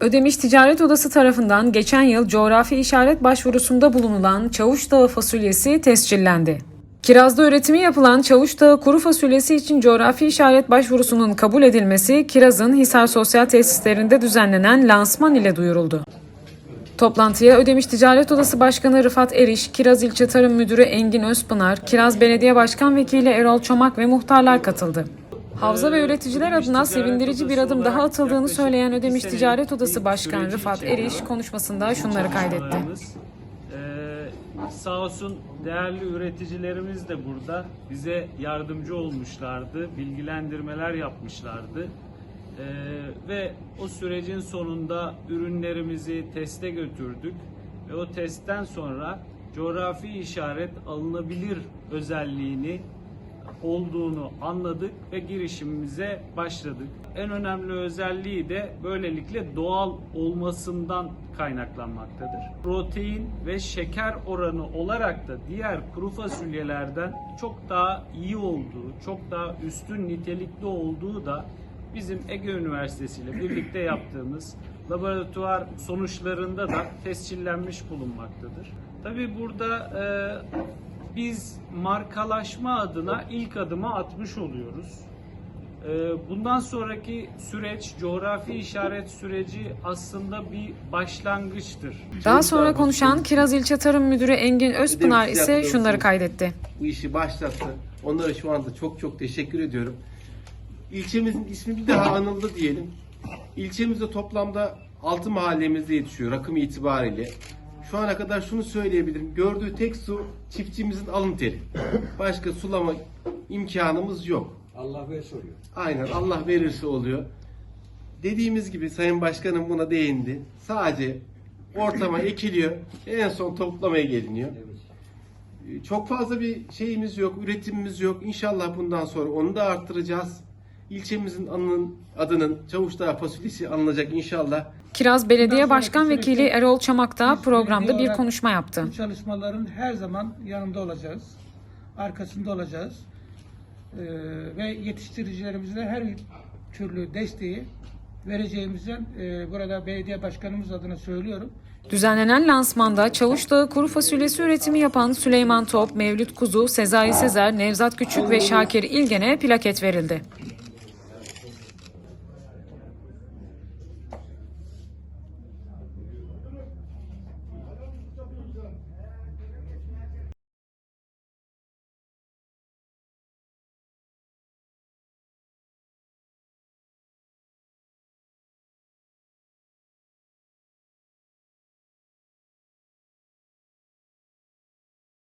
Ödemiş Ticaret Odası tarafından geçen yıl coğrafi işaret başvurusunda bulunulan Çavuş Dağı fasulyesi tescillendi. Kirazda üretimi yapılan Çavuş Dağı kuru fasulyesi için coğrafi işaret başvurusunun kabul edilmesi Kiraz'ın Hisar Sosyal Tesislerinde düzenlenen lansman ile duyuruldu. Toplantıya Ödemiş Ticaret Odası Başkanı Rıfat Eriş, Kiraz İlçe Tarım Müdürü Engin Özpınar, Kiraz Belediye Başkan Vekili Erol Çomak ve muhtarlar katıldı. Havza ve üreticiler adına sevindirici bir adım daha atıldığını söyleyen Ödemiş Ticaret Odası Başkan Rıfat Eriş konuşmasında şunları kaydetti. Ee, sağ olsun değerli üreticilerimiz de burada bize yardımcı olmuşlardı, bilgilendirmeler yapmışlardı. Ee, ve o sürecin sonunda ürünlerimizi teste götürdük ve o testten sonra coğrafi işaret alınabilir özelliğini olduğunu anladık ve girişimimize başladık. En önemli özelliği de böylelikle doğal olmasından kaynaklanmaktadır. Protein ve şeker oranı olarak da diğer kuru fasulyelerden çok daha iyi olduğu, çok daha üstün nitelikli olduğu da bizim Ege Üniversitesi ile birlikte yaptığımız laboratuvar sonuçlarında da tescillenmiş bulunmaktadır. Tabii burada e, biz markalaşma adına ilk adımı atmış oluyoruz. Ee, Bundan sonraki süreç, coğrafi işaret süreci aslında bir başlangıçtır. Daha sonra konuşan Kiraz İlçe Tarım Müdürü Engin Özpınar ise şunları kaydetti. bu işi başlattı. Onlara şu anda çok çok teşekkür ediyorum. İlçemizin ismi bir daha anıldı diyelim. İlçemizde toplamda 6 mahallemizde yetişiyor rakım itibariyle. Şu ana kadar şunu söyleyebilirim. Gördüğü tek su çiftçimizin alın teri. Başka sulama imkanımız yok. Allah ve soruyor. Aynen Allah verirse oluyor. Dediğimiz gibi Sayın Başkanım buna değindi. Sadece ortama ekiliyor. En son toplamaya geliniyor. Ee, Çok fazla bir şeyimiz yok, üretimimiz yok. İnşallah bundan sonra onu da arttıracağız. İlçemizin anının, adının Çavuşdağ fasulyesi alınacak inşallah. Kiraz Belediye Başkan Vekili Erol Çamak da programda bir konuşma yaptı. Bu çalışmaların her zaman yanında olacağız. Arkasında olacağız. Ee, ve yetiştiricilerimize her türlü desteği vereceğimizden e, burada belediye başkanımız adına söylüyorum. Düzenlenen lansmanda Çavuş Dağı kuru fasulyesi üretimi yapan Süleyman Top, Mevlüt Kuzu, Sezai Sezer, Nevzat Küçük ve Şakir İlgen'e plaket verildi.